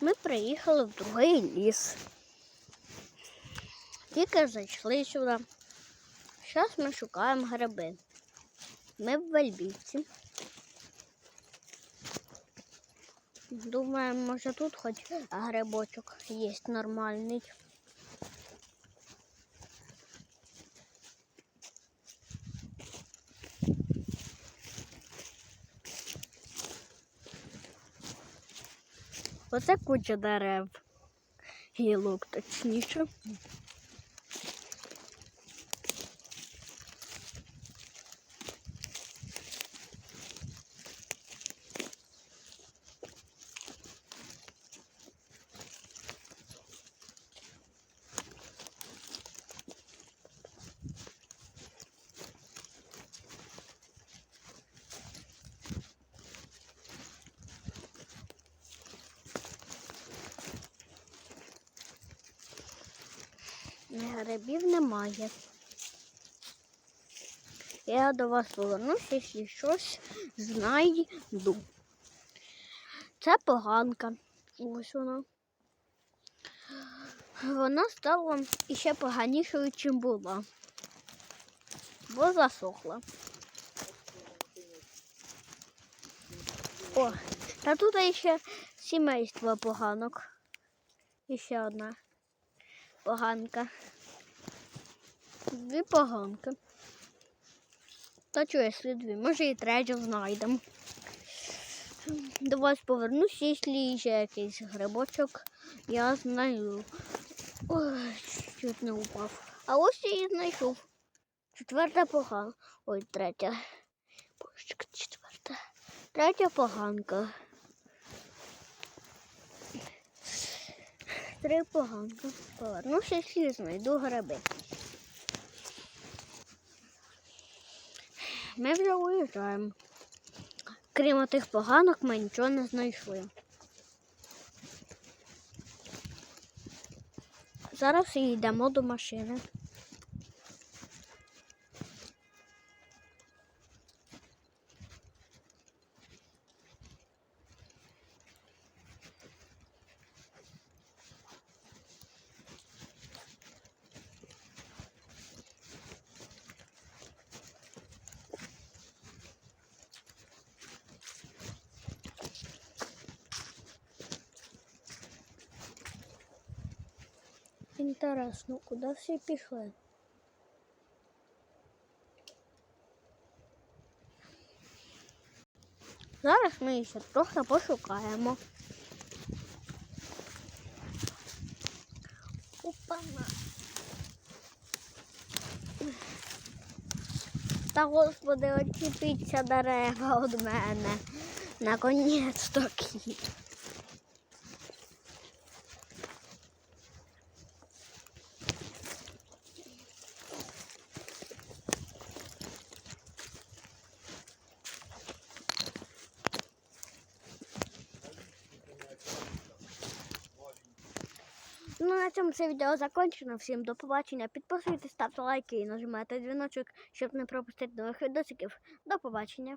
Ми приїхали в другий ліс. Тільки зайшли сюди. Зараз ми шукаємо гриби. Ми в Вальбівці. Думаємо, може тут хоч грибочок є нормальний. Оце куча дерев. Гілок точніше. Грибів немає. Я до вас повернусь, якщо щось знайду. Це поганка. Ось вона. Вона стала іще поганішою, чим була. Бо засохла. О, та тут ще сімейство поганок. І ще одна поганка. Дві поганки. Та чого, слід дві, може і третю знайдемо. До вас повернусь, якщо ще якийсь грибочок, я знайду. Ой, чуть не упав. А ось я і знайшов. Четверта погана. Ой, третя. Четверта. Третя поганка. Три поганки. ще всі знайду гриби. Ми вже уїжджаємо. Крім тих поганок, ми нічого не знайшли. Зараз йдемо до машини. Інтересно, куди всі пішли? Зараз ми ще трохи пошукаємо. Опана. Та господи, очіпіться дерева від мене. Наконець таки. Ну, на цьому це відео закінчено. Всім до побачення. Підписуйтесь, ставте лайки і нажимайте дзвіночок, щоб не пропустити нових відосиків. До побачення.